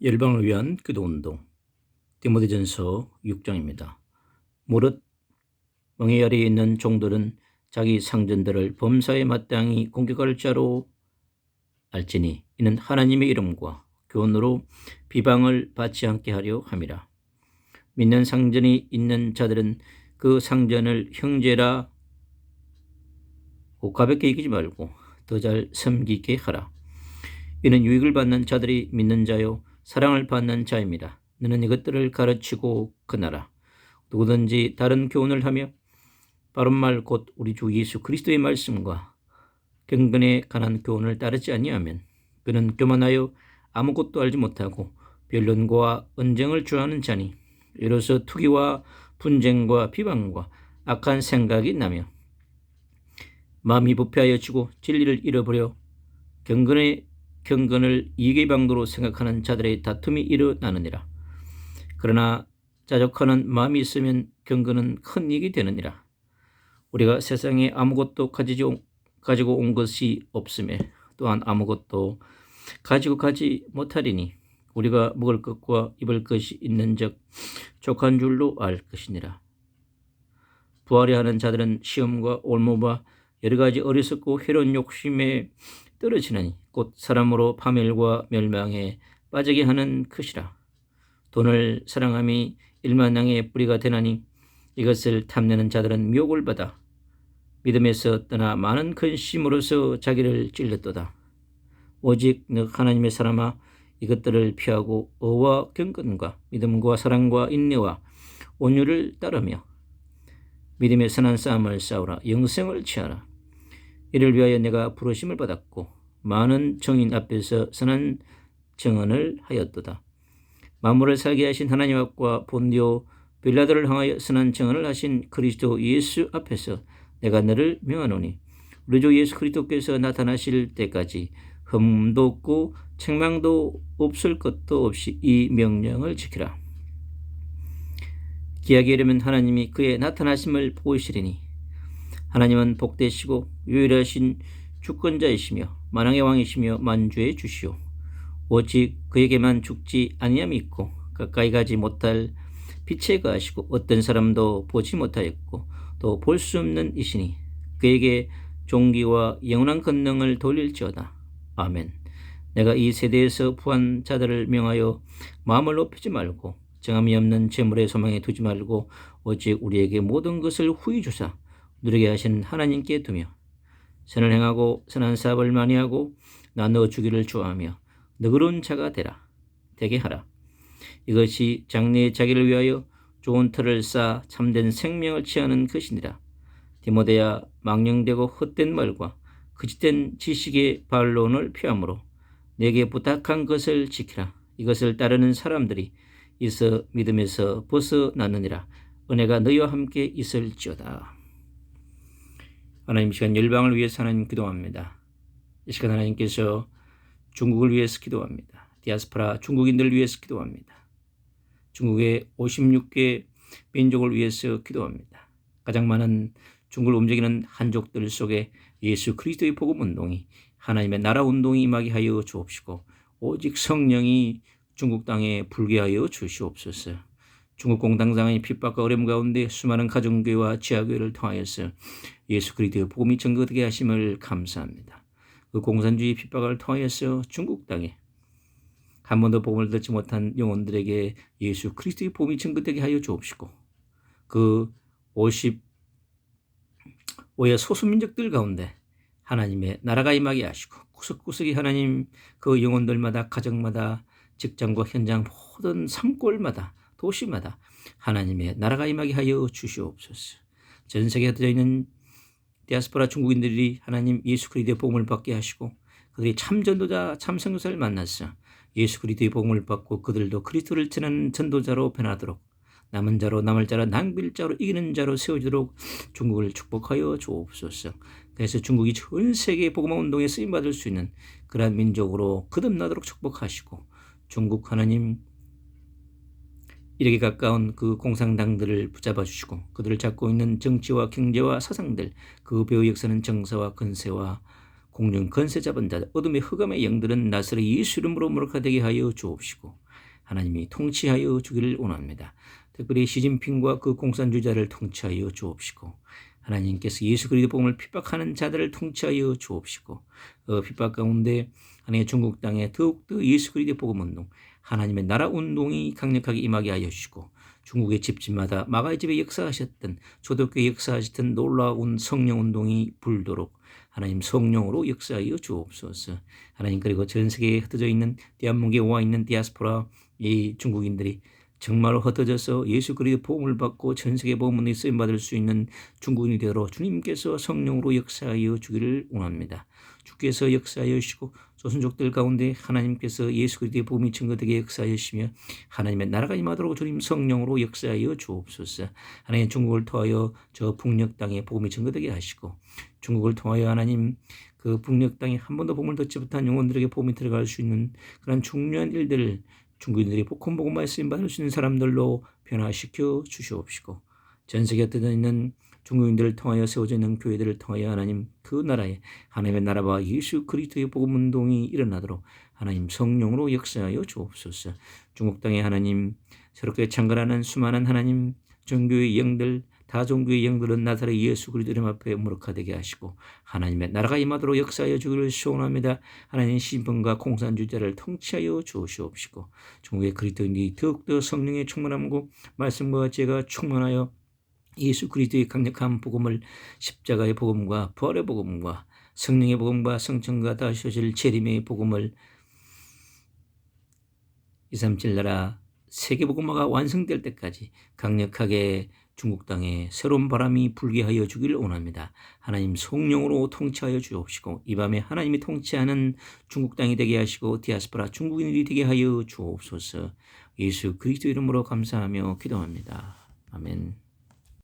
열방을 위한 기도운동 디모데전서 6장입니다. 무릇 멍에 아래에 있는 종들은 자기 상전들을 범사에 마땅히 공격할 자로 알지니 이는 하나님의 이름과 교훈으로 비방을 받지 않게 하려 함이라. 믿는 상전이 있는 자들은 그 상전을 형제라 고 가볍게 여기지 말고 더 잘 섬기게 하라. 이는 유익을 받는 자들이 믿는 자요 사랑을 받는 자입니다. 너는 이것들을 가르치고 그나라. 누구든지 다른 교훈을 하며 바른 말 곧 우리 주 예수 그리스도의 말씀과 경건에 관한 교훈을 따르지 아니하면 그는 교만하여 아무것도 알지 못하고 변론과 언쟁을 좋아하는 자니 이로써 투기와 분쟁과 비방과 악한 생각이 나며 마음이 부패하여 지고 진리를 잃어버려 경건의 경건을 이익의 방도로 생각하는 자들의 다툼이 일어나느니라. 그러나 자족하는 마음이 있으면 경건은 큰 이익이 되느니라. 우리가 세상에 아무것도 가지고, 온 것이 없음에 또한 아무것도 가지고 가지 못하리니 우리가 먹을 것과 입을 것이 있는즉 족한 줄로 알 것이니라. 부활해 하는 자들은 시험과 올모와 여러 가지 어리석고 해로운 욕심에 떨어지느니 곧 사람으로 파멸과 멸망에 빠지게 하는 것이라. 돈을 사랑함이 일만량의 뿌리가 되나니 이것을 탐내는 자들은 묘을 받아 믿음에서 떠나 많은 근심으로서 자기를 찔렸도다. 오직 너 하나님의 사람아 이것들을 피하고 어와 경건과 믿음과 사랑과 인내와 온유를 따르며 믿음의 선한 싸움을 싸우라 영생을 취하라. 이를 위하여 내가 부르심을 받았고 많은 정인 앞에서 선한 증언을 하였도다. 만물을 살게 하신 하나님 앞과 본디오 빌라도를 향하여 선한 증언을 하신 그리스도 예수 앞에서 내가 너를 명하노니 우리 주 예수 그리스도께서 나타나실 때까지 흠도 없고 책망도 없을 것도 없이 이 명령을 지키라. 기약에 이르면 하나님이 그의 나타나심을 보이시리니 하나님은 복되시고 유일하신 주권자이시며 만왕의 왕이시며 만주의 주시오. 오직 그에게만 죽지 아니함이 있고 가까이 가지 못할 빛에 가시고 어떤 사람도 보지 못하였고 또 볼 수 없는 이시니 그에게 종기와 영원한 권능을 돌릴지어다. 아멘. 내가 이 세대에서 부한 자들을 명하여 마음을 높이지 말고 정함이 없는 재물의 소망에 두지 말고 오직 우리에게 모든 것을 후히 주사 누리게 하시는 하나님께 두며 선을 행하고 선한 사업을 많이 하고 나누어 주기를 좋아하며 너그러운 자가 되라 되게 하라. 이것이 장래의 자기를 위하여 좋은 터를 쌓아 참된 생명을 취하는 것이니라. 디모데야 망령되고 헛된 말과 거짓된 지식의 반론을 피함으로 내게 부탁한 것을 지키라. 이것을 따르는 사람들이 있어 믿음에서 벗어나느니라. 은혜가 너희와 함께 있을지어다. 하나님 시간 열방을 위해서 하나님 기도합니다. 이 시간 하나님께서 중국을 위해서 기도합니다. 디아스포라 중국인들을 위해서 기도합니다. 중국의 56개 민족을 위해서 기도합니다. 가장 많은 중국을 움직이는 한족들 속에 예수 그리스도의 복음 운동이 하나님의 나라 운동이 임하게 하여 주옵시고 오직 성령이 중국 땅에 불게 하여 주시옵소서. 중국 공당장의 핍박과 어려움 가운데 수많은 가정교회와 지하교회를 통하여서 예수 그리스도의 복음이 전거되게 하심을 감사합니다. 그 공산주의 핍박을 통하여서 중국 땅에 한 번도 복음을 듣지 못한 영혼들에게 예수 그리스도의 복음이 전거되게 하여 주옵시고 그 55의 소수민족들 가운데 하나님의 나라가 임하게 하시고 구석구석이 하나님 그 영혼들마다 가정마다 직장과 현장 모든 산골마다 도시마다 하나님의 나라가 임하게 하여 주시옵소서. 전 세계에 흩어져 있는 디아스포라 중국인들이 하나님 예수 그리스도의 복음을 받게 하시고 그들이 참 전도자 참 성교사를 만나서 예수 그리스도의 복음을 받고 그들도 그리스도를 전하는 전도자로 변하도록 남은 자로 남을 자로 낭빌 자로 이기는 자로 세워지도록 중국을 축복하여 주옵소서. 그래서 중국이 전 세계 복음 운동에 쓰임 받을 수 있는 그러한 민족으로 거듭나도록 축복하시고 중국 하나님 이렇게 가까운 그 공산당들을 붙잡아 주시고 그들을 잡고 있는 정치와 경제와 사상들 그 배후 역사는 정사와 근세와 공중 건세 잡은 자 어둠의 흑암의 영들은 나사렛 예수 이름으로 무력화되게 하여 주옵시고 하나님이 통치하여 주기를 원합니다. 특별히 시진핑과 그 공산주의자를 통치하여 주옵시고 하나님께서 예수 그리스도 복음을 핍박하는 자들을 통치하여 주옵시고 어, 핍박 가운데 하나님의 중국 땅에 더욱더 예수 그리스도 복음 운동 하나님의 나라 운동이 강력하게 임하게 하여 주시고 중국의 집집마다 마가의 집에 역사하셨던 초대교회 역사하셨던 놀라운 성령 운동이 불도록 하나님 성령으로 역사하여 주옵소서. 하나님 그리고 전 세계에 흩어져 있는 대한민국에 와 있는 디아스포라 이 중국인들이 정말 흩어져서 예수 그리스도 복음을 받고 전 세계 복음에 쓰임 받을 수 있는 중국인이 되도록 주님께서 성령으로 역사하여 주기를 원합니다. 주께서 역사하여 주시고 조선족들 가운데 하나님께서 예수 그리스도의 복음이 증거되게 역사하여 주시며 하나님의 나라가 임하도록 주님 성령으로 역사하여 주옵소서. 하나님 중국을 통하여 저 북녘 땅에 복음이 증거되게 하시고 중국을 통하여 하나님 그 북녘 땅에 한 번도 복음을 듣지 못한 영혼들에게 복음이 들어갈 수 있는 그런 중요한 일들을 중국인들이 복음 복음만 쓰임 받을 수 있는 사람들로 변화시켜 주시옵시고 전 세계에 떠 있는 중국인들을 통하여 세워져 있는 교회들을 통하여 하나님 그 나라에 하나님의 나라와 예수 그리스도의 복음 운동이 일어나도록 하나님 성령으로 역사하여 주옵소서. 중국 땅에 하나님 새롭게 창건하는 수많은 하나님 종교의 영들 다종교의 영들은 나사렛 예수 그리스도 이름 앞에 무력화되게 하시고 하나님의 나라가 임하도록 역사하여 주기를 소원합니다. 하나님 신분과 공산주의자를 통치하여 주시옵시고 중국의 그리스도인이 더욱더 성령의 충만함과 말씀과 제가 충만하여 예수 그리스도의 강력한 복음을 십자가의 복음과 부활의 복음과 성령의 복음과 성천과 다시 오실 재림의 복음을 237 나라 세계 복음화가 완성될 때까지 강력하게 중국 땅에 새로운 바람이 불게 하여 주기를 원합니다. 하나님 성령으로 통치하여 주옵시고 이 밤에 하나님이 통치하는 중국 땅이 되게 하시고 디아스포라 중국인들이 되게 하여 주옵소서. 예수 그리스도 이름으로 감사하며 기도합니다. 아멘.